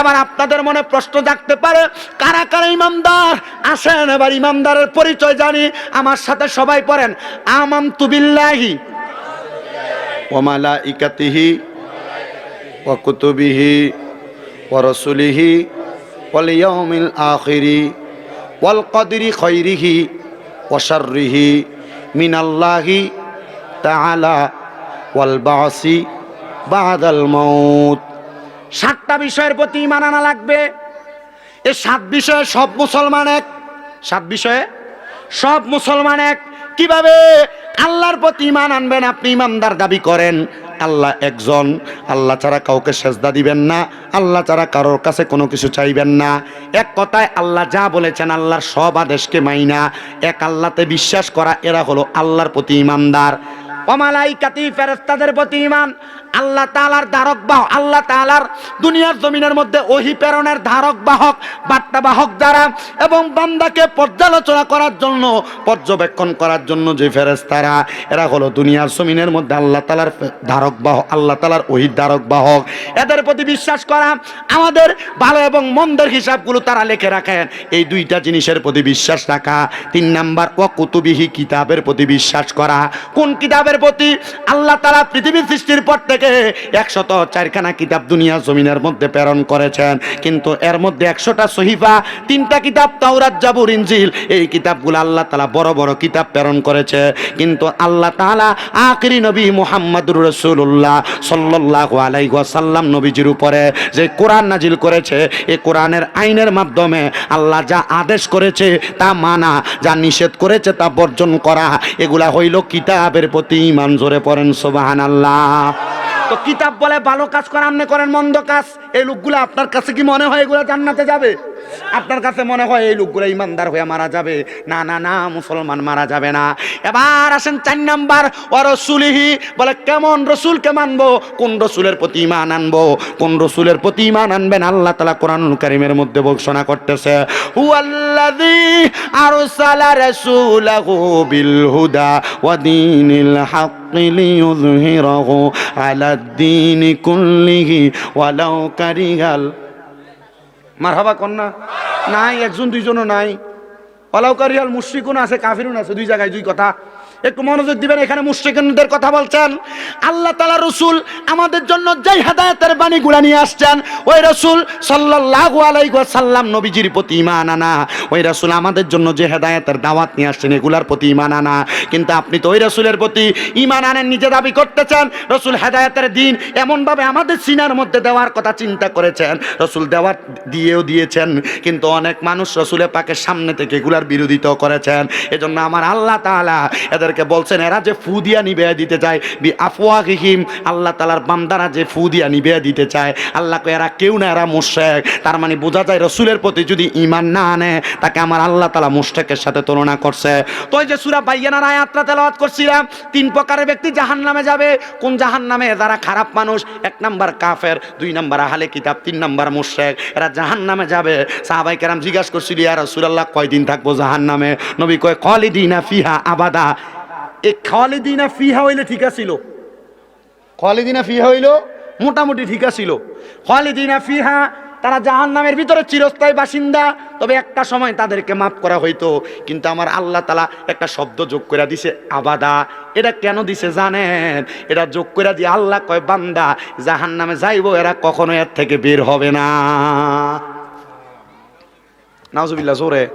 এবার আপনাদের মনে প্রশ্ন জাগতে পারে, কারা কারা ইমামদার? আসেন, এবার ইমামদারের পরিচয় জানি, আমার সাথে সবাই পড়েন। আমাম তুবিল্লাহি ওমালা ইকাতিহি ওয়াকুতুবিহি ওরসুলিহি ওয়ালিয়াউমিল আখিরি ওয়াল কদরি খৈরিহি ওয়াশাররিহি মিনাল্লাহি তাআলা ওয়াল বাসি বাদাল মাউত। সাতটা বিষয়ের প্রতি ইমান আনা লাগবে। এই সাত বিষয়ে সব মুসলমান এক। সাত বিষয়ে সব মুসলমান এক। কীভাবে? আল্লাহর প্রতি ইমান আনবেন আপনি, ইমানদার দাবি করেন। আল্লাহ একজন। আল্লাহ ছাড়া কাউকে সেজদা দিবেন না। আল্লাহ ছাড়া কারোর কাছে কোনো কিছু চাইবেন না। এক কথায় আল্লাহ যা বলেছেন আল্লাহর সব আদেশকে মাইনা। এক আল্লাহতে বিশ্বাস করা, এরা হলো আল্লাহর প্রতি ইমানদার। অমালাইকাতি ফেরেস্তাদের প্রতি ইমান আল্লাহ তালার ধারক বাহক, আল্লাহ তালার দুনিয়ার জমিনের মধ্যে ওহি প্রেরণের ধারক বাহক, বার্তা বাহক যারা, এবং বান্দাকে পর্যালোচনা করার জন্য, পর্যবেক্ষণ করার জন্য যে ফেরেস্তারা এরা হলো দুনিয়ার জমিনের মধ্যে আল্লাহ তালার ধারক বাহক, আল্লাহ তালার ওহির ধারক বাহক। এদের প্রতি বিশ্বাস করা, আমাদের ভালো এবং মন্দের হিসাবগুলো তারা লেখে রাখেন। এই দুইটা জিনিসের প্রতি বিশ্বাস রাখা। তিন নাম্বার ও কুতুবিহি কিতাবের প্রতি বিশ্বাস করা। কোন কিতাবের প্রতি আল্লাহ তারা পৃথিবীর সৃষ্টির পর থেকে একশত চারখানা কিতাব দুনিয়া জমিনের মধ্যে প্রেরণ করেছেন। কিন্তু এর মধ্যে একশোটা সহিফা, তিনটা কিতাব তাওরাত, জাবুর, ইনজিল, এই কিতাবগুলো আল্লাহ তালা বড় বড় কিতাব প্রেরণ করেছে। কিন্তু আল্লাহ তালা আখরি নবী মুহাম্মদুর রসুল্লাহ সাল্লাহ আলাইসাল্লাম নবীজির উপরে যে কোরআন নাজিল করেছে এই কোরআনের আইনের মাধ্যমে আল্লাহ যা আদেশ করেছে তা মানা, যা নিষেধ করেছে তা বর্জন করা, এগুলা হইল কিতাবের প্রতি ইমান জোরে পড়েন সোবাহান আল্লাহ তো কিতাব বলে ভালো কাজ করে, আপনি করেন মন্দ কাজ। এই লোকগুলো আপনার কাছে কি মনে হয় এগুলো জান্নাতে যাবে? আপনার কাছে মনে হয় এই লোকগুলো ইমানদার হয়ে মারা যাবে? না না না, মুসলমান মারা যাবে না। এবার আসেন চার নাম্বার ও রসুলিহি বলে কেমন রসুলকে মানবো? কোন রসুলের প্রতি ইমান আনব? কোন রসুলের প্রতি ইমান আনবেন? আল্লাহ তালা কোরআন কারিমের মধ্যে ঘোষণা করতেছে হুয়াল্লাদি আরসালা রাসূলাহু বিল হুদা ওয়া দীনিল হাক্কি লিইয়ুযহিরাহু আলা الدين كله ولو كره মারহাবা কন্যা নাই একজন দুইজনও নাই অলাউকারিয়াল মুশ্রিকুন আছে কাফিরুন আছে দুই জায়গায় দুই কথা একটু মনোযোগ দিবেন, এখানে মুশ্রিকুনদের কথা বলছেন। আল্লাহ তালা রসুল আমাদের জন্য যেই হেদায়তের বাণীগুলা নিয়ে আসছেন, ওই রসুল সাল্লাল্লাহু আলাইহি সাল্লাম নবীজির প্রতি ইমান আনা, ওই রসুল আমাদের জন্য যে হেদায়তের দাওয়াত নিয়ে আসছেন, এগুলার প্রতি ইমান আনা। কিন্তু আপনি তো ওই রসুলের প্রতি ইমান আনেন, নিজে দাবি করতেছেন, রসুল হেদায়তের দিন এমনভাবে আমাদের সিনার মধ্যে দেওয়ার কথা চিন্তা করেছেন, রসুল দেওয়ার দিয়েও দিয়েছেন, কিন্তু অনেক মানুষ রসুলের পাকের সামনে থেকে এগুলার বিরোধিতাও করেছেন। এজন্য আমার আল্লাহ তাআলা এদেরকে বলছেন, এরা যে ফু দিয়া নিবে দিতে চায়, বি আফওয়াহিহিম, আল্লাহ তাআলার বান্দারা যে ফু দিয়া নিবে দিতে চায় আল্লাহকে এরা কেউ না, এরা মুশরিক। তার মানে বোঝা যায় রসুলের প্রতি যদি ইমান না আনে, তাকে আমার আল্লাহ তালা মুশরিকের সাথে তুলনা করছে। তো যে সূরা বাইয়ানার আয়াতটা তেলাওয়াত করছিলাম, তিন প্রকারের ব্যক্তি জাহান্নামে যাবে। কোন জাহান নামে যারা খারাপ মানুষ, এক নাম্বার কাফের, দুই নাম্বার আহলে কিতাব, তিন নাম্বার মুশরিক। এরা জাহান নামে যাবে। সাহাবাই কেরাম জিজ্ঞাসা করছিল, ইয়া রাসূলুল্লাহ, কয়দিন থাকব জাহান্নামে? নবী কয়, খালিদিনা ফিহা আবাদা। এই খালিদিনা ফিহা হইলে ঠিক আছিল। খালিদিনা ফিহা হইল? মোটামুটি ঠিক আছিল। খালিদিনা ফিহা তারা জাহান নামের ভিতরে চিরস্থায়ী বাসিন্দা তবে একটা সময় তাদেরকে মাফ করা হইতো। কিন্তু আমার আল্লাহ তালা একটা শব্দ যোগ করে দিছে আবাদা। এটা কেন দিছে জানেন? এটা যোগ করে দিয়ে আল্লাহ কয় বান্দা জাহান নামে যাইবো এরা কখনো এর থেকে বের হবে না। নাউজুবিল্লাহ জোরে।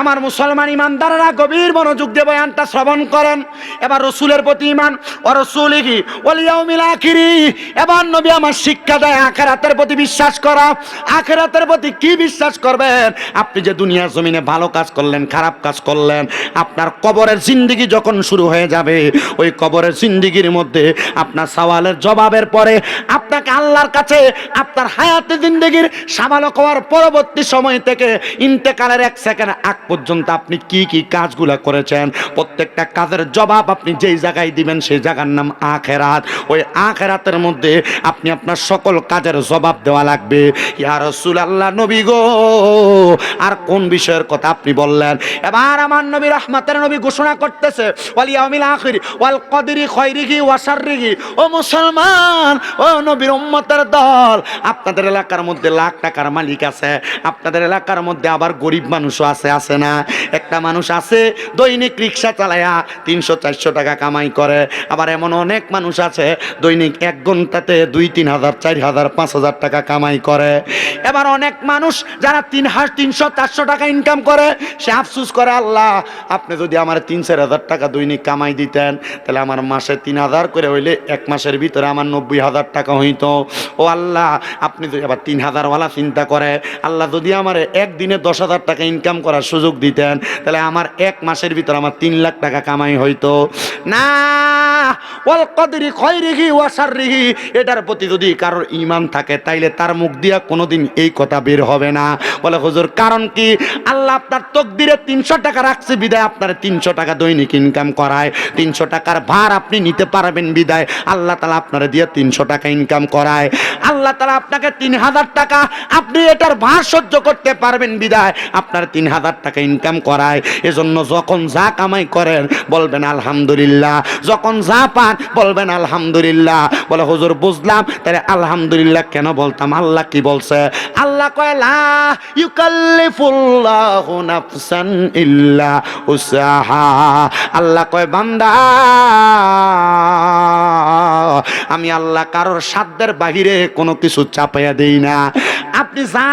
আমার মুসলমান ইমানদাররা গভীর মনোযোগ দিয়ে বয়ানটা শ্রবণ করেন। এবার রসুলের প্রতি ইমান ও রসুলিহি ওলিয়াউমিল আখিরি এবার নবী আমার শিক্ষা দেয়, আখেরাতের প্রতি বিশ্বাস করা। আখেরাতের প্রতি কি বিশ্বাস করবেন? আপনি যে দুনিয়ার জমিনে ভালো কাজ করলেন, খারাপ কাজ করলেন, আপনার কবরের জিন্দিগি যখন শুরু হয়ে যাবে, ওই কবরের জিন্দিগির মধ্যে আপনার সওয়ালের জবাবের পরে আপনাকে আল্লাহর কাছে আপনার হায়াতে জিন্দিগির সামালক হওয়ার পরবর্তী সময় থেকে ইন্তেকালের এক সেকেন্ড আগ পর্যন্ত আপনি কি কি কাজগুলা করেছেন? প্রত্যেকটা কাজের জবাব আপনি যেই জায়গায় দিবেন, সেই জায়গার নাম আখেরাত। ওই আখেরাতের মধ্যে আপনি আপনার সকল কাজের জবাব দেওয়া লাগবে। ইয়া রসুল আল্লাহ নবী গো! আর কোন বিষয়ের কথা আপনি বললেন? এবার আমার নবী রহমাতের নবী ঘোষণা করতেছে ওয়া ও মুসলমান, ও নবীর দল, আপনাদের এলাকার মধ্যে লাখ টাকার মালিক আছে। আপনাদের এলাকার মধ্যে আবার গরিব মানুষও আছে আছে না। একটা মানুষ আছে, দৈনিক রিক্সা চালায়া তিনশো, চারশো টাকা কামাই করে। আবার এমন অনেক মানুষ আছে, দৈনিক এক ঘন্টাতে দুই, তিন হাজার, চার হাজার, পাঁচ হাজার টাকা কামাই করে। এবার অনেক মানুষ যারা তিন হাজার তিনশো, চারশো টাকা ইনকাম করে, সে আফসুস করে, আল্লাহ, আপনি যদি আমার তিন, চার হাজার টাকা দৈনিক কামাই দিতেন, তাহলে আমার মাসে তিন হাজার করে হইলে এক মাসের ভিতরে আমার নব্বই হাজার টাকা হইতো। ও আল্লাহ, আপনি যদি আবার তিন হাজারওয়ালা চিন্তা করে, আল্লাহ, যদি আমার একদিনে দশ হাজার টাকা ইনকাম করার সুযোগ দিতেন, তাহলে আমার এক মাসের ভিতরে আমার তিন লাখ টাকা কামাই হইতো। না এটার প্রতি যদি কারোর ঈমান থাকে, তাইলে তার মুখ দিয়া কোনোদিন এই কথা বের হবে না। বলে, হুজুর, কারণ কি? আল্লাহ আপনার তকদিরে তিনশো টাকা রাখছে, বিদায় আপনার তিনশো টাকা দৈনিক ইনকাম করায়। তিনশো টাকার ভার আপনি নিতে পারবেন বিদায়। আল্লাহ তালা আপনার দিয়ে তিনশো টাকা ইনকাম করায়। আল্লাহ তালা আপনাকে তিন হাজার টাকা, আপনি এটার ভার সহ্য করতে পারবেন বিদায়। আপনার তিন হাজার টাকা ইনকাম করায়। এজন্য যখন যা কামাই করেন, বলবেন আলহামদুলিল্লাহ। যখন যা পান, বলবেন আলহামদুলিল্লাহ। বলে, হুজুর, বুঝলাম। তাহলে আলহামদুলিল্লাহ কেন বলতাম? আল্লাহ কি বলছে? আল্লাহ কয়, লা ইউকাল্লিফুল্লাহু নাফসান ইল্লা উসাহা আল্লাহ কয়, বান্দা, আমি আল্লাহ কারোর সাধ্যের বাহিরে কোনো কিছু চাপাইয়া দেই না। আপনি যা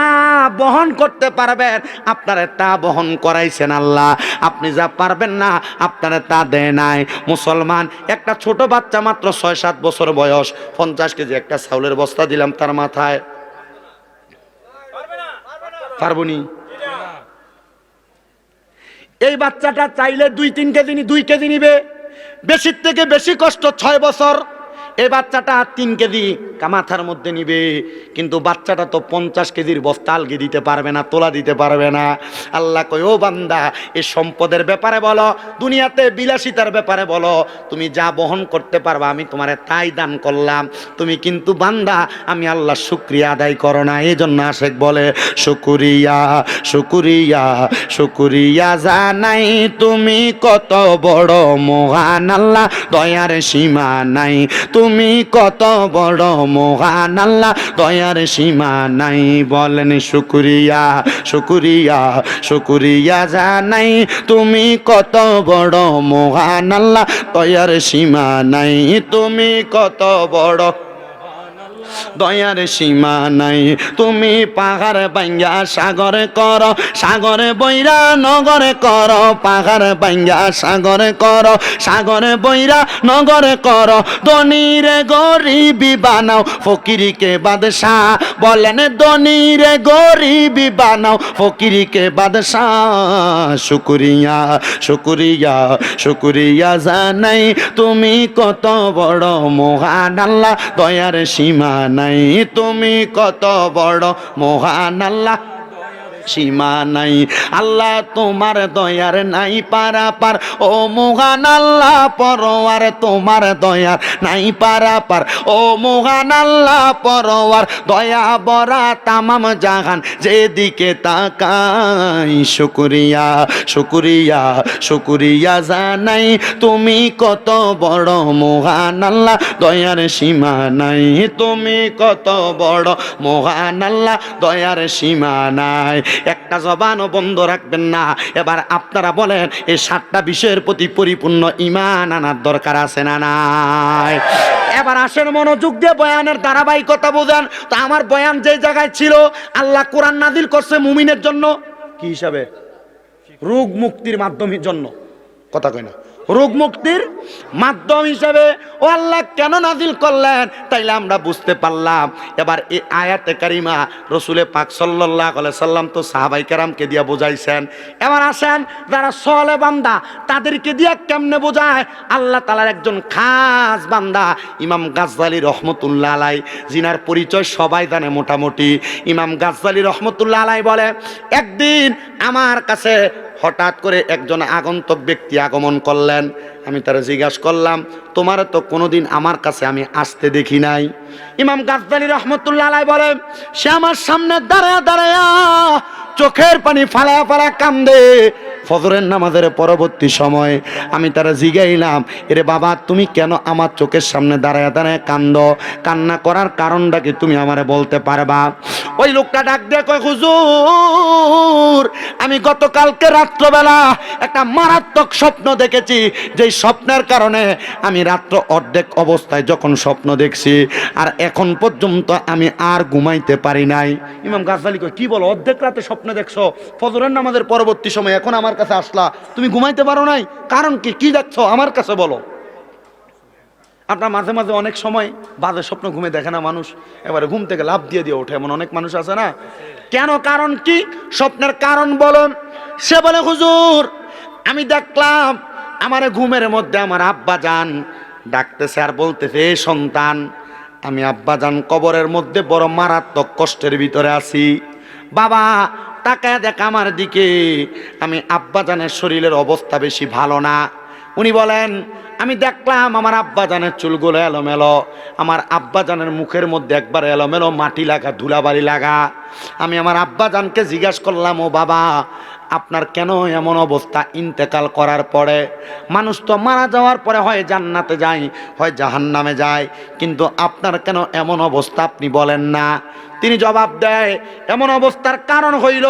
বহন করতে পারবেন, আপনারা তা বহন করাইছেন আল্লাহ। আপনি যা পারবেন না, আপনারা তা দেয় নাই। মুসলমান, একটা ছোট বাচ্চা মাত্র ছয় সাত বছর বয়স, পঞ্চাশ কেজি একটা চাউলের বস্তা দিলাম তার মাথায়। পারবনি এই বাচ্চাটা চাইলে দুই, তিন কেজি দুই কেজি নিবে। বেশির থেকে বেশি কষ্ট, ছয় বছর। এই বাচ্চাটা তিন কেজি। কামাথার মধ্যে নিবে, কিন্তু বাচ্চাটা তো পঞ্চাশ কেজির বস্তা আলগি দিতে পারবে না, তোলা দিতে পারবে না। আল্লাহ কই ও বান্দা, এ সম্পদের ব্যাপারে বলো, দুনিয়াতে বিলাসিতার ব্যাপারে বলো। তুমি যা বহন করতে পারবা, আমি তোমারে তাই দান করলাম। তুমি কিন্তু বান্দা, আমি আল্লাহ শুক্রিয়া আদায় করো না। এই জন্য আশেক বলে, শুকুরিয়া শুকুরিয়া শুকুরিয়া জানাই তুমি কত বড় মহান আল্লাহ, দয়ার সীমা নাই। তুমি কত বড় মহান আল্লাহ দয়ার সীমা নাই বলেন শুকুরিয়া শুকুরিয়া শুকুরিয়া জানাই। তুমি কত বড় মহান আল্লাহ দয়ার সীমা নাই, তুমি কত বড় দয়ার সীমা নাই। তুমি পাহাড় বাঙ্গা সাগরে কর, সাগরে বৈরা নগরে কর, পাহাড় বাঙ্গা সাগরে কর, সাগরে বৈরা নগরে কর। দনিরে গরিবি বানাও, ফকিরিকে বাদশাহ বলেন দনিরে গরিবি বানাও, ফকিরিকে বাদশাহ। শুকুরিয়া শুকুরিয়া শুকুরিয়া জানাই, তুমি কত বড় মহান আল্লাহ, দয়ার সীমা নাই তুমি কত বড় মহান আল্লাহ। সীমা নাই। আল্লাহ তোমার দয়ার নাই পারা পার ও মহান আল্লাহ, পরোয়ার তোমার দয়ার নাই পারা পার ও মহান আল্লাহ, পরোয়ার দয়া বরা তামাম জাহান। যেদিকে তাকাই, শুকুরিয়া শুকুরিয়া শুকুরিয়া জানাই। তুমি কত বড় মহান আল্লাহ, দয়ার সীমা নাই। তুমি কত বড় মহান আল্লাহ, দয়ার সীমা নাই। একটা জবানও বন্ধ রাখবেন না। এবার আপনারা বলেন, এই সাতটা বিষয়ের প্রতি পরিপূর্ণ ইমান আনার দরকার আছে না নাই? এবার আসেন মনোযোগ দিয়ে বয়ানের ধারাবাহিকতা বোঝান। তো আমার বয়ান যে জায়গায় ছিল, আল্লাহ কোরআন নাদিল করছে মুমিনের জন্য। কি হিসাবে? রোগ মুক্তির মাধ্যমের জন্য। কথা কয় না। রোগ মুক্তির মাধ্যম হিসাবে, ও আল্লাহ কেন নাজিল করলেন? তাইলে আমরা বুঝতে পারলাম। এবার এই আয়াতে কারিমা রসুলে পাক সাল্লাহ সাল্লাম তো সাহাবাই কেরামকে দিয়া বোঝাইছেন। এবার আসেন, যারা সলে বান্দা, তাদেরকে দিয়া কেমনে বোঝায়? আল্লাহ তালার একজন খাস বান্দা, ইমাম গাজ্জালি রহমতুল্লাহ আলাই জিনার পরিচয় সবাই জানে মোটামুটি। ইমাম গাজ্জালি রহমতুল্লাহ আলাই বলে, একদিন আমার কাছে হঠাৎ করে একজন আগন্তক ব্যক্তি আগমন করলেন। আমি তারা জিজ্ঞাসা করলাম, তোমার তো কোনোদিন আমার কাছে আমি আসতে দেখি নাই? ইমাম গাজদালি রহমতুল্লাহ আলাই বলে সে আমার সামনে দাঁড়ায় দাঁড়ায়া চোখের পানি ফালা ফালা কান্দে। ফজরের নামাজের পরবর্তী সময় আমি তারা জিগাইলাম, এরে বাবা, তুমি কেন আমার চোখের সামনে দাঁড়ায় দাঁড়ায় কান্দ? কান্না করার কারণটা কি তুমি আমারে বলতে পারবা? ওই লোকটা ডাক দিয়ে, কয় হুজুর, আমি গতকালকে রাত্রবেলা একটা মারাত্মক স্বপ্ন দেখেছি, যেই স্বপ্নের কারণে আমি রাত্র অর্ধেক অবস্থায় যখন স্বপ্ন দেখছি, আর এখন পর্যন্ত আমি আর ঘুমাইতে পারি নাই। ইমাম গাছালি কয়, কি বলো, অর্ধেক রাতে স্বপ্ন দেখছ? ফজরের নামাজের পরবর্তী সময় এখন আমার কাছে আসলা, তুমি ঘুমাইতে পারো নাই? কারণ কি? কি দেখছ? আমার কাছে বলো। আপনার মাঝে মাঝে অনেক সময় বাজে স্বপ্ন ঘুমে দেখে না মানুষ। এবারে ঘুম থেকে লাভ দিয়ে দিয়ে ওঠে, এমন অনেক মানুষ আছে না? কেন? কারণ কি? স্বপ্নের কারণ বলুন সে বলে, হুজুর, আমি দেখলাম আমার ঘুমের মধ্যে আমার আব্বা যান ডাকতেছে আর বলতেছে, "এ সন্তান, আমি আব্বা যান কবরের মধ্যে বড় মারাত্মক কষ্টের ভিতরে আছি। বাবা তাকায় দেখ আমার দিকে। আমি আব্বাজানের শরীরের অবস্থা বেশি ভালো না। উনি বলেন, আমি দেখলাম আমার আব্বাজানের চুলগুলো এলোমেলো। আমার আব্বাজানের মুখের মধ্যে একবার এলোমেলো মাটি লাগা ধুলাবাড়ি লাগা। আমি আমার আব্বাজানকে জিজ্ঞাসা করলাম, ও বাবা, আপনার কেন এমন অবস্থা ইন্তেকাল করার পরে? মানুষ তো মারা যাওয়ার পরে হয় জান্নাতে যায়, হয় জাহান্নামে যায়। কিন্তু আপনার কেন এমন অবস্থা আপনি বলেন না? তিনি জবাব দেয়, এমন অবস্থার কারণ হইল,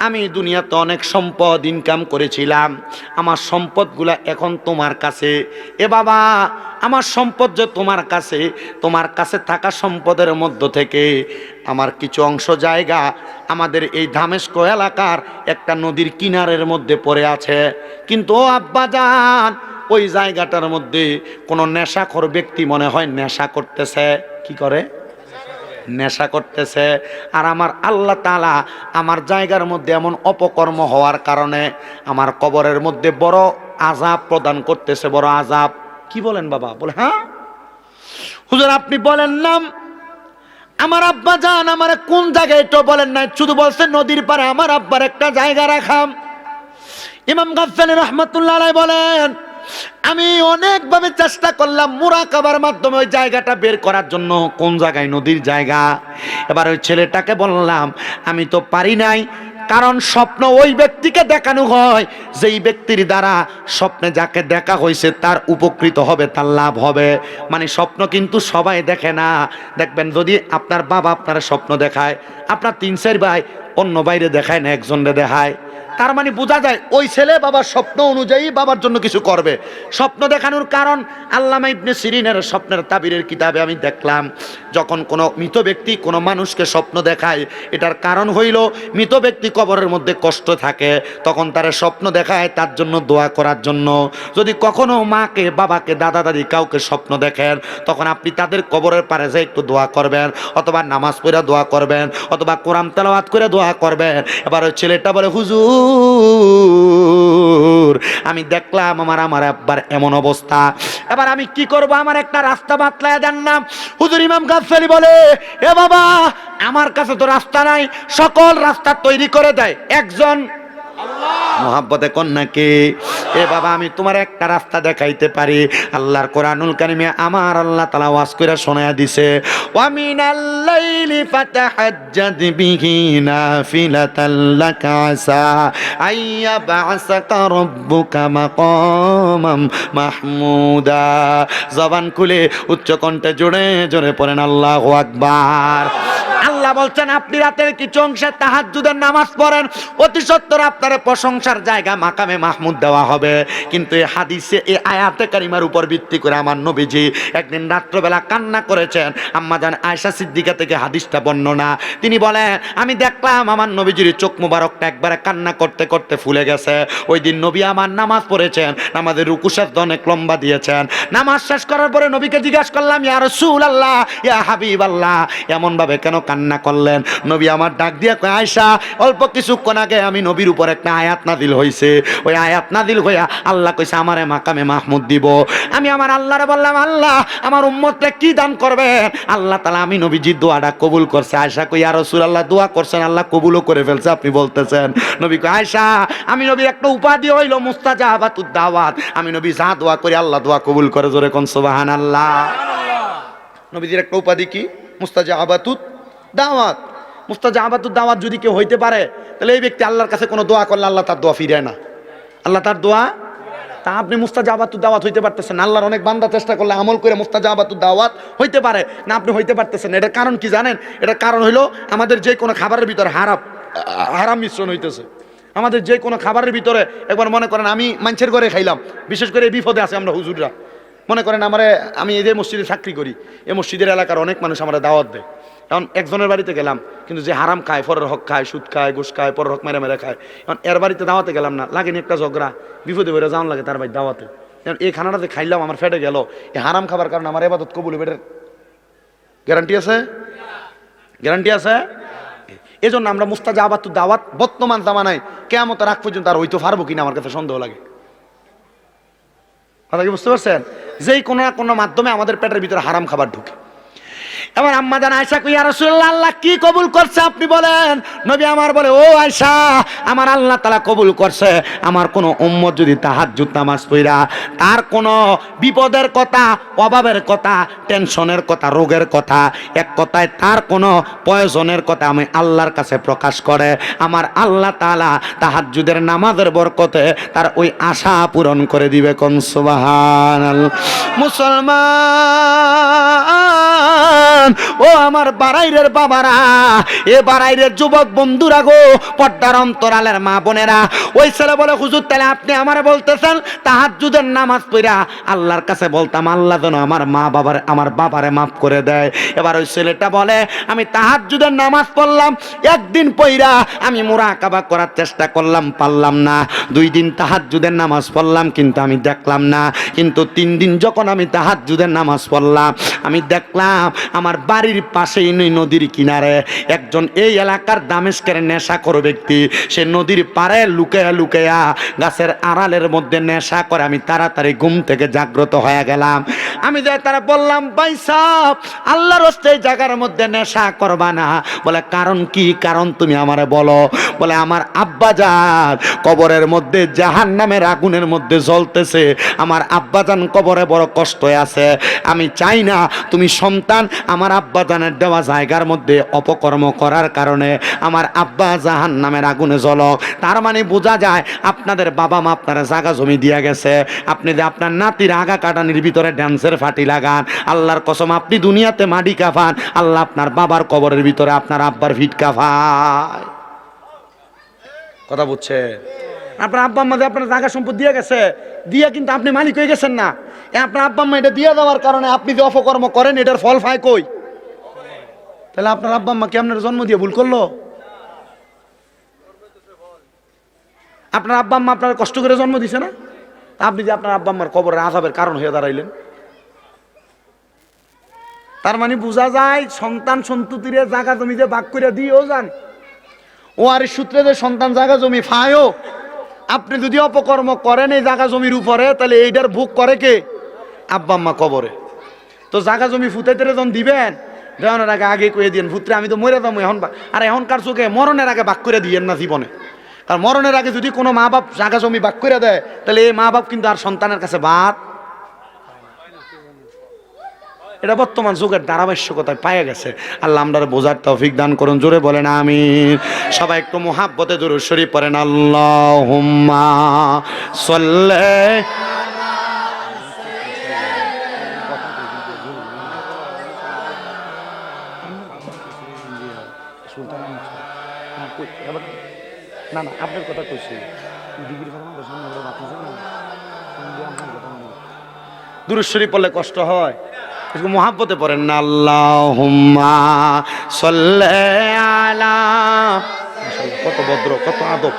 আমি দুনিয়াতে অনেক সম্পদ ইনকাম করেছিলাম। আমার সম্পদগুলা এখন তোমার কাছে। এ বাবা, আমার সম্পদ যে তোমার কাছে তোমার কাছে থাকা সম্পদের মধ্য থেকে। আমার কিছু অংশ জায়গা আমাদের এই ধামেস্ক এলাকার একটা নদীর কিনারের মধ্যে পড়ে আছে। কিন্তু ও আব্বা যান ওই জায়গাটার মধ্যে কোনো নেশাখোর ব্যক্তি মনে হয় নেশা করতেছে। কি করে? নেশা করতেছে। আর আমার আল্লাহ তালা আমার জায়গার মধ্যে এমন অপকর্ম হওয়ার কারণে আমার কবরের মধ্যে বড় আজাব প্রদান করতেছে, বড় আজাব কি বলেন বাবা? বলে হ্যাঁ? হুজুর, আপনি বলেন নাম। আমার আব্বা যান, আমার কোন জায়গায় তো বলেন নাই। শুধু বলছে, নদীর পারে আমার আব্বার একটা জায়গা রাখাম। ইমাম গাফফালি রহমতুল্লাহ বলেন আমি অনেকভাবে চেষ্টা করলাম মুরাকাবার মাধ্যমে ওই জায়গাটা বের করার জন্য। কোন জায়গায়? নদীর জায়গা। এবার ওই ছেলেটাকে বললাম, আমি তো পারি নাই, কারণ স্বপ্ন ওই ব্যক্তিকে দেখানো হয়। যেই ব্যক্তির দ্বারা স্বপ্নে যাকে দেখা হয়েছে তার উপকৃত হবে, তার লাভ হবে। মানে স্বপ্ন কিন্তু সবাই দেখে না। দেখবেন যদি আপনার বাবা আপনার স্বপ্ন দেখায়, আপনার তিন চার ভাই অন্য বাইরে দেখায় না, একজনরে দেখায়। তার মানে বোঝা যায় ওই ছেলে বাবার স্বপ্ন অনুযায়ী বাবার জন্য কিছু করবে। স্বপ্ন দেখানোর কারণ আল্লামা ইবনে সিরিনের স্বপ্নের তাবিরের কিতাবে আমি দেখলাম। যখন কোনো মৃত ব্যক্তি কোনো মানুষকে স্বপ্ন দেখায়, এটার কারণ হইল মৃত ব্যক্তি কবরের মধ্যে কষ্ট থাকে। তখন তারা স্বপ্ন দেখায় তার জন্য দোয়া করার জন্য। যদি কখনো মাকে, বাবাকে দাদা দাদি কাউকে স্বপ্ন দেখেন, তখন আপনি তাদের কবরের পারে যে একটু দোয়া করবেন, অথবা নামাজ পড়ে দোয়া করবেন, অথবা কোরআন তেলাওয়াত করে দোয়া করবেন। এবার ওই ছেলেটা বলে, হুজুর আমি দেখলাম আমার আমার আব্বার এমন অবস্থা। এবার আমি কি করব? আমার একটা রাস্তা বাতলায় দেন না। হুজুর ইমাম গাছালি বলে, এ বাবা, আমার কাছে তো রাস্তা নাই। সকল রাস্তা তৈরি করে দেয়। একজন মোহাব্বতে কন্যাকে, এ বাবা, আমি তোমার একটা রাস্তা দেখাইতে পারি। আল্লাহর কোরআনুল কারিমে আমার আল্লাহ তালা ওয়াজ করে শোনায়া দিছে, ওয়ামিনাল লাইলি ফাতাহাজ্জাদ বিহি নাফিলাতাল লাকা আসা আইয়া বাসাকা রাব্বুকা মাকামাম মাহমুদা। জবান খুলে উচ্চ কণ্ঠে জোরে জোরে পড়েন আল্লাহু আকবার। আল্লাহ বলছেন, আপনি রাতের কিছু অংশে তাহাজ্জুদের নামাজ পড়েন। অতি সত্তর আপনার প্রশংসার জায়গা মাকামে মাহমুদ দেওয়া হবে। কিন্তু এই হাদিসে, এই আয়াতে কারিমার উপর ভিত্তি করে আমার নবীজি একদিন রাত্রবেলা কান্না করেছেন। আম্মা জান আয়সা সিদ্দিকা থেকে হাদিসটা বর্ণনা। তিনি বলেন, আমি দেখলাম আমার নবীজির চোখ মুবারকটা একবারে কান্না করতে করতে ফুলে গেছে। ওই দিন নবী আমার নামাজ পড়েছেন, নামাজের রুকুশের অনেক লম্বা দিয়েছেন। নামাজ শেষ করার পরে নবীকে জিজ্ঞাসা করলাম, ইয়া রসুল আল্লাহ ইয়া হাবিব আল্লাহ এমনভাবে কেন কান্না কান্না করলেন। নবী আমার ডাক দিয়া কয় আয়সা অল্প কিছুক্ষণ আগে আমি নবীর উপর একটা আয়াত নাদিল হইছে। ওই আয়াত নাদিল হইয়া আল্লাহ কইছে আমারে মাকামে মাহমুদ দিব। আমি আমার আল্লাহরে বললাম আল্লাহ আমার উম্মতরে কি দান করবেন? আল্লাহ তালা আমি নবীজি দোয়াটা কবুল করছে। আয়সা কই আর রসুল আল্লাহ দোয়া করছেন আল্লাহ কবুলও করে ফেলছে আপনি বলতেছেন। নবী কই আয়সা আমি নবী একটা উপাধি হইল মুস্তাজাবাতুদ দাওয়াত আমি নবী যা দোয়া করি আল্লাহ দোয়া কবুল করে জোরে কোন সুবহানাল্লাহ। নবীজির একটা উপাধি কি? মুস্তাজাবাতুদ দাওয়াত মুস্তাজাবাতুদ দাওয়াত যদি কেউ হইতে পারে, তাহলে এই ব্যক্তি আল্লাহর কাছে কোনো দোয়া করলে আল্লাহ তার দোয়া ফিরে না। আল্লাহ তার দোয়া, তা আপনি মুস্তাজাবাতুদ দাওয়াত হইতে পারতেছেন আল্লাহর অনেক বান্দা চেষ্টা করলে আমল করে মুস্তাজাবাতুদ দাওয়াত হইতে পারে না, আপনি হইতে পারতেছেন। এটার কারণ কি জানেন? এটার কারণ হইল আমাদের যে কোনো খাবারের ভিতরে হারাম হারাম মিশ্রণ হইতেছে। আমাদের যে কোনো খাবারের ভিতরে একবার মনে করেন আমি মানুষের ঘরে খাইলাম, বিশেষ করে এই বিপদে আছে আমরা হুজুররা। মনে করেন আমারে, আমি এদের মসজিদে চাকরি করি, এই মসজিদের এলাকার অনেক মানুষ আমরা দাওয়াত দেয়। এখন একজনের বাড়িতে গেলাম, কিন্তু যে হারাম খায় পরের হক খায়, সুদ খায়, ঘুষ খায়, পরের হক মেরে মেরে খায়, এখন এর বাড়িতে দাওয়াতে গেলাম না, লাগেনি একটা ঝগড়া, বিপদে বেরো যাওয়ান লাগে তার বাড়ি দাওয়াতে। এই খানাটাতে খাইলাম, আমার ফেটে গেল, এই হারাম খাবার কারণে আমার এবাদত কবুল বেটার গ্যারান্টি আছে? গ্যারান্টি আছে? এই জন্য আমরা মুস্তাজা আবাদ দাওয়াত বর্তমান জামানায় কেমন রাখ পর্যন্ত আর হইতে পারব কিনা আমার কাছে সন্দেহ লাগে। কথা কি বুঝতে পারছেন? যেই কোনো না কোনো মাধ্যমে আমাদের পেটের ভিতরে হারাম খাবার ঢুকে। এবার আম্মা জান আয়সা কই আর আল্লাহ কি কবুল করছে আপনি বলেন? নবী আমার বলে, ও আয়সা আমার আল্লাহ তাআলা কবুল করছে। আমার কোনো উম্মত যদি তাহাজ্জুদ নামাজ পড়া তার কোনো বিপদের কথা, অভাবের কথা, টেনশনের কথা, রোগের কথা, এক কথায় তার কোনো প্রয়োজনের কথা আমি আল্লাহর কাছে প্রকাশ করে। আমার আল্লাহ তাআলা তাহাজ্জুদের নামাজের বরকতে তার ওই আশা পূরণ করে দিবে। কোন সুবহানাল্লাহ মুসলমান ও আমার বারাইরের বাবারা, এ বারাইরের যুবক বন্ধুরা গো, পর্দার অন্তরালের মা বোনেরা। ওই ছেলে বলে, হুজুর, তাহলে আপনি আমারে বলতেছেন, তাহাজ্জুদের নামাজ পড়া? আল্লাহর কাছে বলতাম, আল্লাহ যেন আমার মা বাবার, আমার বাবারে মাফ করে দেয়। এবার ওই ছেলেটা বলে, আমি তাহাজ্জুদের নামাজ পড়লাম, একদিন পইরা আমি মুরাকাবা করার চেষ্টা করলাম, পারলাম না। দুই দিন তাহাজ্জুদের নামাজ পড়লাম, কিন্তু আমি দেখলাম না। কিন্তু তিন দিন যখন আমি তাহাজ্জুদের নামাজ পড়লাম, আমি দেখলাম আমার বাড়ির পাশেই নদীর কিনারে। একজন এই এলাকার দামেস্কের নেশা করো ব্যক্তি। সে নদীর পাড়ে লুকায়া লুকায়া গাছের আড়ালের মধ্যে নেশা করে। আমি তাড়াতাড়ি ঘুম থেকে জাগ্রত হয়ে গেলাম। আমি যাই তারা বললাম, ভাই সাহ আল্লাহর হস্তে এই জায়গার মধ্যে নেশা করবা না। বলে, কারণ কি? কারণ তুমি আমারে বলো। বলে, আমার আব্বাজান কবরের মধ্যে জাহান নামের আগুনের মধ্যে জ্বলতেছে। আমার আব্বাজান কবরে বড় কষ্ট আছে। আমি চাই না তুমি সন্তান আমার আব্বাজানের দেওয়া জায়গার মধ্যে অপকর্ম করার কারণে আমার আব্বা জাহান নামের আগুনে জ্বলক। তার মানে বোঝা যায় আপনাদের বাবা মা আপনারা জাগা জমি দিয়া গেছে। আপনি যে আপনার নাতির আগা কাটানির ভিতরে ড্যান্সের ফাটি লাগান, আল্লাহর কসম আপনি দুনিয়াতে মাটি কাফান আল্লাহ আপনার বাবার কবরের ভিতরে আপনার আব্বার ভিট কাফায় কথা বুঝছে? আপনার আব্বা যে আপনার জায়গা সম্পদ দিয়ে গেছে, দিয়ে কিন্তু আপনি মালিক হয়ে গেছেন না। আপনার আব্বা আম্মা এটা দিয়ে দেওয়ার কারণে আপনি যে অপকর্ম করেন, এটার ফল পায় কই? তাহলে আপনার আব্বা আম্মা কি আপনার জন্ম দিয়ে ভুল করল? আপনার আব্বা আম্মা আপনার কষ্ট করে জন্ম দিছে না? আপনি যে আপনার আব্বা আম্মার কবরের আজাবের কারণ হয়ে দাঁড়াইলেন। তার মানে বোঝা যায়, সন্তান সন্ততিরে জায়গা জমি যে বাক করে দিয়েও যান। ও আর সূত্রে যে সন্তান জায়গা জমি ফায়ও। আপনি যদি অপকর্ম করেন এই জায়গা জমির উপরে, তাহলে এইটার ভোগ করে কে? আব্বা আম্মা কবরে। তো জায়গা জমি ফুটাইতে যখন দিবেন। দেওয়ানোর আগে আগে কয়ে দিন ভূত্রে, আমি তো মরে যাব এখন আর এখনকার চোখে মরণের আগে বাক করে দিয়েন না জীবনে। কারণ মরণের আগে যদি কোনো মা বাপ জাগা জমি বাক করে দেয়, তাহলে এই মা বাপ কিন্তু আর সন্তানের কাছে বাদ। এটা বর্তমান যুগের ধারাবাহিকতায় পায়ে গেছে। আল্লাহ আমরা বোঝার তৌফিক দান করুন, জোরে বলেন আমি সবাই একটু মোহাব্বতে দূর শরীফ পড়েন আল্লাহ হুম্মা সল্লে না না, আপনার কথা কইছি। দুরুশ্বরী পড়লে কষ্ট হয়। একটু মহাব্বতে পড়েন না সাল্লি আলা। কত ভদ্র, কত আদব।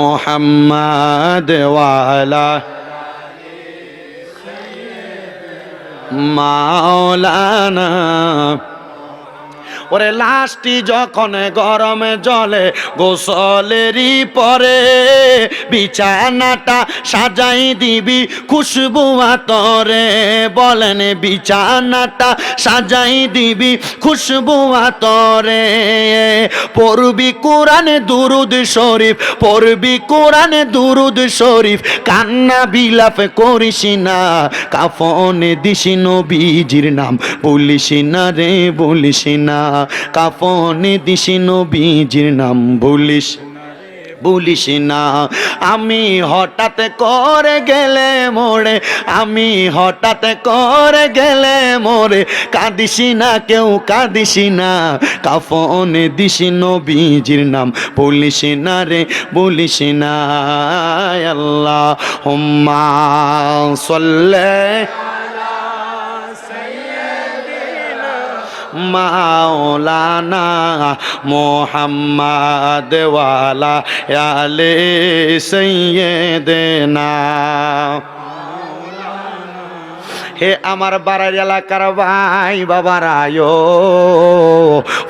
মোহাম্মদ ওয়ালা মাওলানা ওরে লাশটি যখন গরমে জলে, গোসলেরই পরে বিছানাটা সাজাই দিবি খুশবু আতরে। বলেন বিছানাটা সাজাই দিবি খুশবু আতরে। পড়বি কোরআনে দুরুদ শরীফ, পড়বি কোরআনে দুরুদ শরীফ, কান্না বিলাপ করিস না। কাফনে দিস নবীজির নাম, বলিস না রে, বলিস না। কাফনে দিস নবীজির নাম বলিস বলিস না। আমি হঠাৎ করে গেলে মোড়ে আমি হঠাৎ করে গেলে মোরে, কাঁদিস না, কেউ কাঁদিস না। কাফনে দিস নবীজির নাম বলিস না রে বলিস না। আল্লাহ হুম্মা সল্লে মাওলানা মোহাম্মদ ওয়ালা আলে সৈয়দনা। হে আমার বাড়ার এলাকার ভাই বাবারায়ো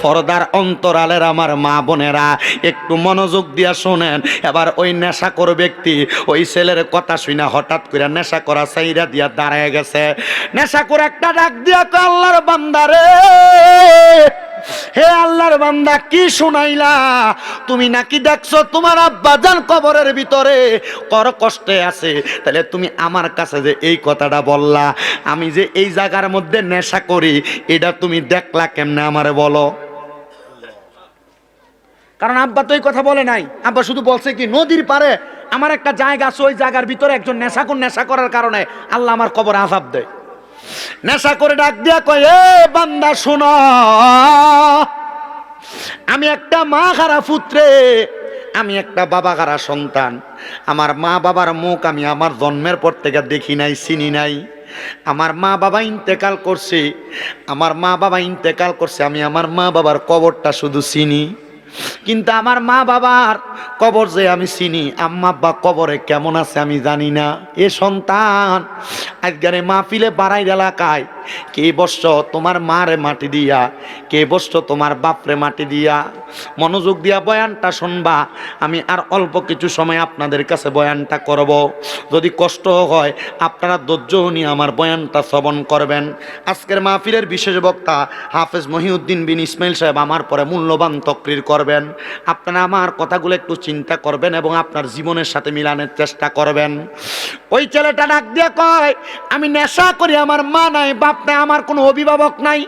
পর্দার অন্তরালের আমার মা বোনেরা, একটু মনোযোগ দিয়া শোনেন। এবার ওই নেশা কর ব্যক্তি ওই ছেলের কথা শুনে হঠাৎ করে নেশা করা সাইরা দিয়া দাঁড়ায় গেছে। নেশা করে একটা ডাক দিয়া তো আল্লাহর বান্দারে হে আল্লাহর বান্দা, কি শুনাইলা? তুমি নাকি দেখছ তোমার আব্বা জান কবরের ভিতরে কর কষ্টে আছে। তাহলে তুমি আমার কাছে যে এই কথাটা বললা, আমি যে এই জায়গার মধ্যে নেশা করি, এটা তুমি দেখলা কেমনে আমারে বলো? কারণ আব্বা তো এই কথা বলে নাই। আব্বা শুধু বলছে কি, নদীর পারে আমার একটা জায়গা আছে, ওই জায়গার ভিতরে একজন নেশা কোন নেশা করার কারণে আল্লাহ আমার কবর আজাব দেয়। নেশা করে ডাক দিয়া কয়, এ বান্দা, শোনো। আমি একটা মা খারা পুত্রে, আমি একটা বাবা খারা সন্তান। আমার মা বাবার মুখ আমি আমার জন্মের পর থেকে দেখি নাই, চিনি নাই। আমার মা বাবা ইন্তেকাল করছে, আমার মা বাবা ইন্তেকাল করছে, আমি আমার মা বাবার কবরটা শুধু চিনি। কিন্তু আমার মা বাবার কবর যে আমি চিনি, আম্মা আব্বা কবরে কেমন আছে আমি জানি না। এ সন্তান আজকের মাহফিলে বাড়াই এলাকায় কে বসছ তোমার মারে মাটি দিয়া? কে বসছ তোমার বাপরে মাটি দিয়া? মনোযোগ দিয়া বয়ানটা শুনবা। আমি আর অল্প কিছু সময় আপনাদের কাছে বয়ানটা করব। যদি কষ্ট হয়, আপনারা ধৈর্য নিয়ে আমার বয়ানটা শ্রবণ করবেন। আজকের মাহফিলের বিশেষ বক্তা হাফেজ মহিউদ্দিন বিন ইসমাইল সাহেব আমার পরে মূল্যবান তকরির করবেন। আপনারা আমার কথাগুলো একটু চিন্তা করবেন এবং আপনার জীবনের সাথে মিলানোর চেষ্টা করবেন। ওই ছেলেটা ডাক দিয়ে কয়, আমি নেশা করি, আমার মা নাই, বাপ নাই আমার কোনো অভিভাবক নাই।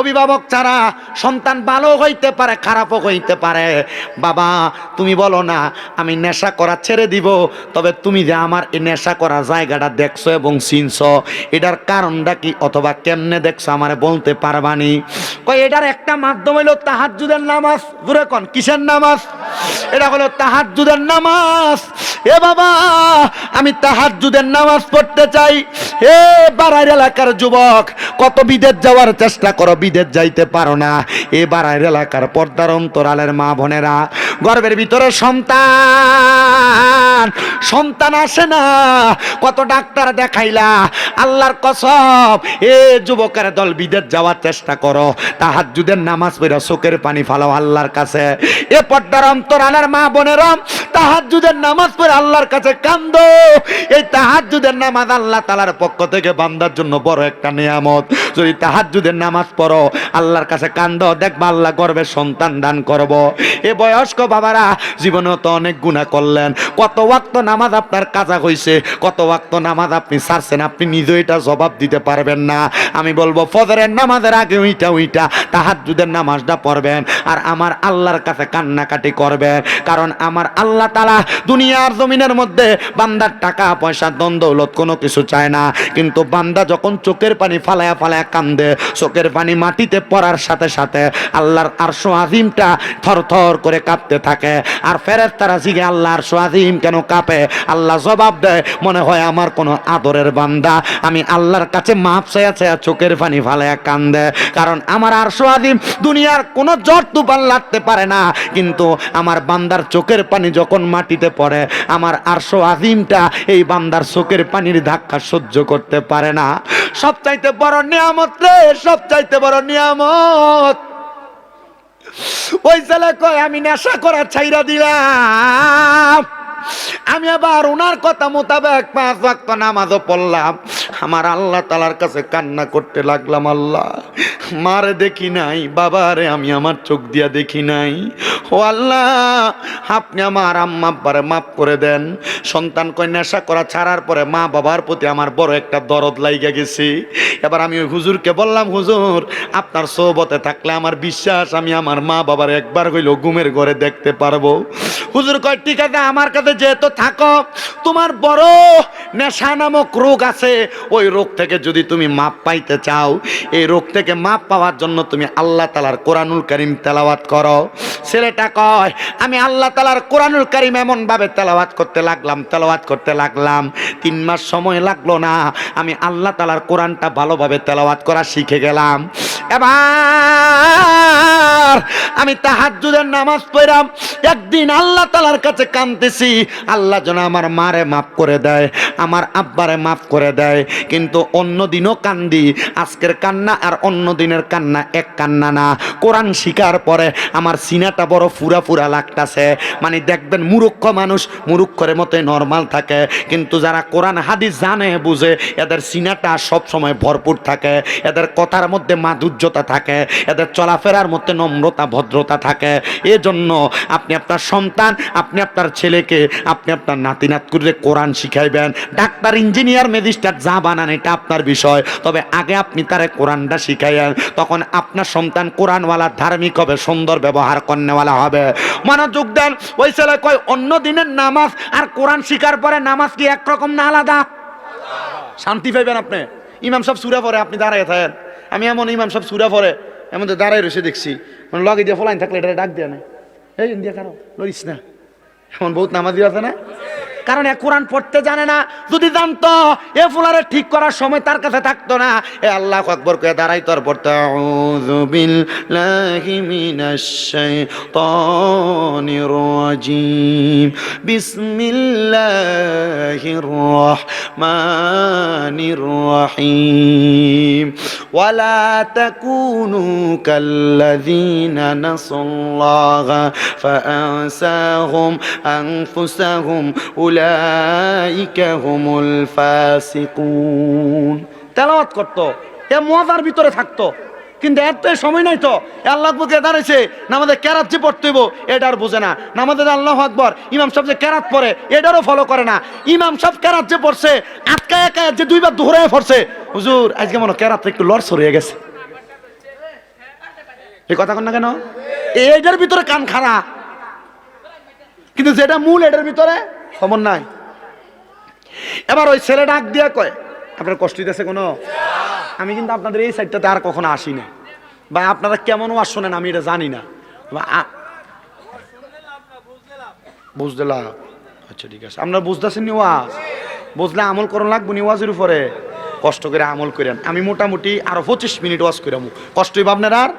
অভিভাবক ছাড়া সন্তান ভালো হইতে পারে, খারাপও হইতে পারে। বাবা, তুমি বলো না, আমি নেশা করা ছেড়ে দিব, তবে তুমি যে আমার এই নেশা করা জায়গাটা দেখছ এবং চিনছো, এটার কারণটা কি অথবা কেমনে দেখছ আমার বলতে পারবানি কই এটার একটা মাধ্যম হইল তাহাজ্জুদের নামাজ। দূরে কন, কিসের নামাজ? এটা হলো তাহাজ্জুদের নামাজ। এ বাবা, আমি তাহাজ্জুদের নামাজ পড়তে চাই। এ বাড়ার এলাকার যুবক কত বিদেশ যাওয়ার চেষ্টা করো, বিদেশ যাইতে পারো না। এ বাড়ার এলাকার পর্দার অন্তরালের মা বোনেরা, গর্বের ভিতরে সন্তান সন্তান আসে না। কত ডাক্তার দেখাইলা, আল্লাহর কসম, এ যুবকের দল বিদেশ যাওয়ার চেষ্টা করো। তাহাজ্জুদের নামাজ পড়া চোখের পানি ফালাও আল্লাহর কাছে। এ পর্দার অন্তরালের মা বোনেরা, তাহাজ্জুদের নামাজ পড়ে আল্লাহর কাছে কান্দো। এই তাহাজ্জুদের নামাজ আল্লাহ তালার পক্ষ থেকে বান্দার জন্য বড় একটা নিয়ামত যদি তাহাজ্জুদের নামাজ পড়ো আল্লাহর কাছে কান্দ দেখবা আল্লাহ গর্বের সন্তান দান করব। এ বয়স্ক বাবারা জীবনে তো অনেক গুণা করলেন। কত ওয়াক্ত নামাজ আপনার কাজা হইছে, কত ওয়াক্ত নামাজ আপনি ছাড়ছেন আপনি নিজে এটা জবাব দিতে পারবেন না। আমি বলব, ফজরের নামাজের আগে উইটা উইটা, তাহাজ্জুদের নামাজটা পড়বেন, আর আমার আল্লাহর কাছে কান্নাকাটি করবেন, কারণ আমার আল্লাহ তালা দুনিয়ার জমিনের মধ্যে বান্দার টাকা, পয়সা দ্বন্দ্বলত কোনো কিছু চায় না। কিন্তু বান্দা যখন চোখের পানি ফালায়া ফালায়া কান্দে, চোখের পানি মাটিতে পড়ার সাথে সাথে আল্লাহর আরশো আজিমটা থর থর করে কাঁপতে থাকে। আর ফেরের তারা জিগে আল্লাহর সোয়াজিম কেন কাঁপে? আল্লাহ জবাব দেয়, মনে হয় আমার কোনো আদরের বান্দা। আমি আল্লাহর কাছে মাপ চাইয়া চাইয়া চোখের পানি ফালাইয়া কান্দে। কারণ আমার আর সোয়াজিম দুনিয়ার কোনো জ্বর তুফান লাগতে পারে না। কিন্তু আমার বান্দার চোখের পানি যখন মাটিতে পড়ে, আমার আরশো আজিমটা এই বান্দার চোখের পানির ধাক্কা সহ্য করতে পারে না। সবচাইতে বড় নিয়ামত রে, সবচাইতে বড় নিয়ামত। ওই ছেলে কয়, আমি নেশা করার ছাইরা দিলাম। আমি আবার ওনার কথা মোতাবেক পাঁচ ওয়াক্ত নামাজও পড়লাম। আমার আল্লাহ তালার কাছে কান্না করতে লাগলাম, আল্লাহ, মারে দেখি নাই, বাবারে, আমি আমার চোখ দিয়া দেখি নাই। ও আল্লাহ, আপনি আমার আম্মা আব্বারে মাফ করে দেন। সন্তান কই নেশা করা ছাড়ার পরে মা বাবার প্রতি আমার বড় একটা দরদ লাইগা গেছি। এবার আমি ওই হুজুরকে বললাম, হুজুর, আপনার সোবতে থাকলে আমার বিশ্বাস, আমি আমার মা বাবার একবার হইলেও ঘুমের ঘরে দেখতে পারব। হুজুর কয়, ঠিক আছে, আমার কাছে যেহেতু থাকো, তোমার বড় নেশা নামক রোগ আছে। ওই রোগ থেকে যদি তুমি মাপ পাইতে চাও, এই রোগ থেকে মাপ পাওয়ার জন্য তুমি আল্লাহ তালার কোরআনুল করিম তেলাওয়াত করো। ছেলেটা কয়, আমি আল্লাহ তালার কোরআনুল করিম এমনভাবে তেলাওয়াত করতে লাগলাম, তেলাওয়াত করতে লাগলাম। তিন মাস সময় লাগল না, আমি আল্লাহ তালার কোরআনটা ভালোভাবে তেলাওয়াত করা শিখে গেলাম। এবার আমি তাহাজ্জুদের নামাজ পড়লাম, একদিন আল্লাহ তালার কাছে কাঁদতেছি আল্লাহ যেন আমার মারে মাফ করে দেয়, আমার আব্বারে মাফ করে দেয়। কিন্তু অন্য দিনও কান্দি, আজকের কান্না আর অন্য দিনের কান্না এক কান্না না। কোরআন শিকার পরে আমার সিনাটা বড় ফুরা ফুরা লাগতাছে। মানে দেখবেন মুরুক্ষ মানুষ মুরুক্ষরের মতোই নর্মাল থাকে। কিন্তু যারা কোরআন হাদিস জানে, বুঝে, এদের সিনাটা সব সময় ভরপুর থাকে। এদের কথার মধ্যে মাধুর্যতা থাকে। এদের চলাফেরার মধ্যে নম্রতা, ভদ্রতা থাকে। এজন্য আপনি আপনার সন্তান, আপনি আপনার ছেলেকে আপনি আপনার নাতি নাতকুরে কোরআন শিখাইবেন, ডাক্তার, ইঞ্জিনিয়ার, ম্যাজিস্ট্রেট যা বানান, এটা আপনার বিষয়। তবে আগে আপনি তারে কোরআনটা শিখাইয়েন, তখন আপনার সন্তান কোরআনওয়ালা, ধার্মিক হবে, সুন্দর ব্যবহার কন্যাওয়ালা হবে। মনোযোগ দেন, ওই ছেলে কয়, অন্য দিনের নামাজ আর কোরআন শিকার পরে নামাজ কি একরকম না আলাদা? শান্তি পাইবেন আপনি। ইমাম সব সুরা পরে আপনি দাঁড়ায় থাকেন। আমি এমন ইমাম সব সুরা পরে এমন তো দাঁড়ায় রয়েছে দেখছি। মানে লগে দিয়ে ফলাইন থাকলে এটা ডাক দেয় না। এই, ইন্ডিয়া কারও? লড়িস না। এমন বহুত নামাজি আছে না? কারণ এ কোরআন পড়তে জানে না। যদি জানতো, এ ফুলারে ঠিক করার সময় তার কাছে থাকতো না। এ আল্লাহ আকবর কে দাঁড়াই তোর পড়তে। আনফুসাহুম। তেলাওয়াত করতো, এ মজার ভিতরে থাকতো, কিন্তু সময় নাই তো আল্লাহ বুকে ক্যারাত যে না। আল্লাহ আকবর, ইমাম সাহেব যে ক্যারাত এটারও ফলো করে না। ইমাম সাহেব ক্যারাত যে পড়ছে আটকা একা যে দুইবার পড়ছে, হুজুর, আজকে মনে ক্যারাত একটু লড় সরিয়ে গেছে। এই কথা কন না কেন? এইটার ভিতরে কান খাড়া। কিন্তু যেটা মূল এটার ভিতরে খবর নাই। এবার ওই ছেলে ডাক দিয়া কয়, আপনার কষ্ট দিতেছে কোনো? আমি কিন্তু আপনাদের এই সাইডটাতে আর কখনো আসি না ভাই, আপনারা কেমন ওয়াজ শোনেন আমি এটা জানি না। বুঝতে লাভ আচ্ছা ঠিক আছে। আপনারা বুঝতেছেন নি ওয়াজ? বুঝলে আমল করুন লাগবো নি ওয়াজের উপরে? কষ্ট করে আমল করেন। আমি মোটামুটি আরও পঁচিশ মিনিট ওয়াজ করে কষ্ট হইব আপনার আর?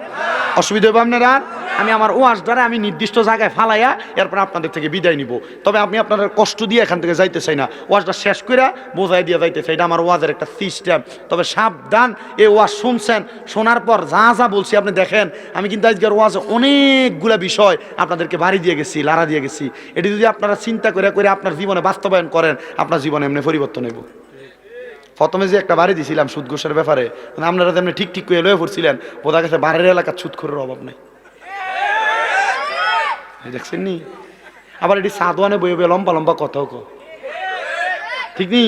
অসুবিধা হইব আপনার আর? আমি আমার ওয়াজ দ্বারা আমি নির্দিষ্ট জায়গায় ফালাইয়া এরপর আপনাদের থেকে বিদায় নিব। তবে আমি আপনাদের কষ্ট দিয়ে এখান থেকে যাইতে চাই না। ওয়াজটা শেষ করে বোঝাই দিয়ে যাইতে চাই এটা আমার ওয়াজের একটা সিস্টেম। তবে সাবধান, এই ওয়াজ শুনছেন, শোনার পর যা যা বলছি আপনি দেখেন। আমি কিন্তু আজকের ওয়াজ অনেকগুলা বিষয় আপনাদেরকে বাড়ি দিয়ে গেছি লারা দিয়ে গেছি। এটি যদি আপনারা চিন্তা করে করে আপনার জীবনে বাস্তবায়ন করেন, আপনার জীবনে এমনি পরিবর্তন হইব। প্রথমে যে একটা বাড়ি দিছিলাম সুদ ঘোষের ব্যাপারে মানে আপনারা তেমনি ঠিক ঠিক করে লয়ে পড়ছিলেন বোঝা গেছে বাড়ির এলাকার সুদ খোরের অভাব নেই। দেখছেন নি? আবার এটি সাদওয়ানে বয়ে বয়ে লম্বা লম্বা কথাও কো ঠিক নি?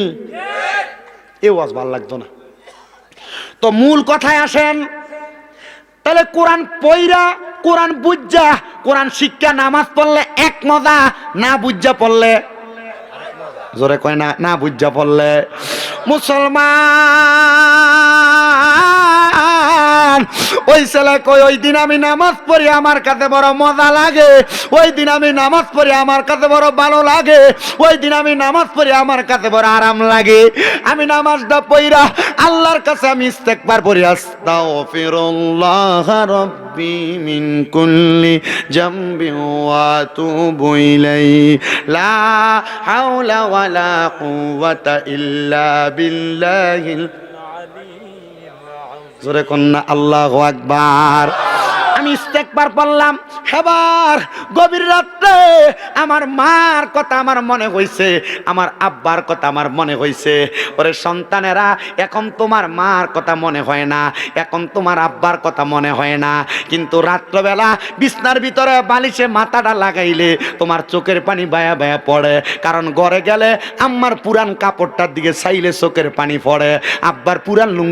এ ওয়াজ ভালো লাগতো না। তো মূল কথায় আসেন, তাহলে কোরআন পইরা, কোরআন বুঝা কোরআন শিক্ষা, নামাজ পড়লে এক মজা, না বুঝা পড়লে জোরে কয় না না বুঝা পড়লে। মুসলমান বাজান ওই ছেলে কই ওই দিন আমি নামাজ পড়ি, আমার কাছে বড় মজা লাগে। ওই দিন আমি নামাজ পড়ি, আমার কাছে বড় ভালো লাগে। ওই দিন আমি নামাজ পড়ি, আমার কাছে বড় আরাম লাগে। আমি নামাজটা পড়া আল্লাহর কাছে আমি ইস্তেকবার পড়ি। আস্তাগফিরুল্লাহ রাব্বি মিন কুল্লি জামবি ওয়া আতুবু ইলাইহি। লা হাওলা ওয়ালা কুওয়াতা ইল্লা বিল্লাহিল জোরে কন্যা, আল্লাহু আকবার। আমি ইস্তেকবার পড়লাম এবার গভীর রাত্রে আমার মার কথা আমার মনে হইছে, আমার আব্বার কথা আমার মনে হইছে। ওরে সন্তানেরা, এখন তোমার মার কথা মনে হয় না, এখন তোমার আব্বার কথা মনে হয় না। কিন্তু রাত্রবেলা বিছনার ভিতরে বালিশে মাথাটা লাগাইলে তোমার চোখের পানি বায়া বায়া পড়ে। কারণ ঘরে গেলে আম্মার পুরান কাপড়টার দিকে চাইলে চোখের পানি পড়ে, আব্বার পুরান লুঙ্গি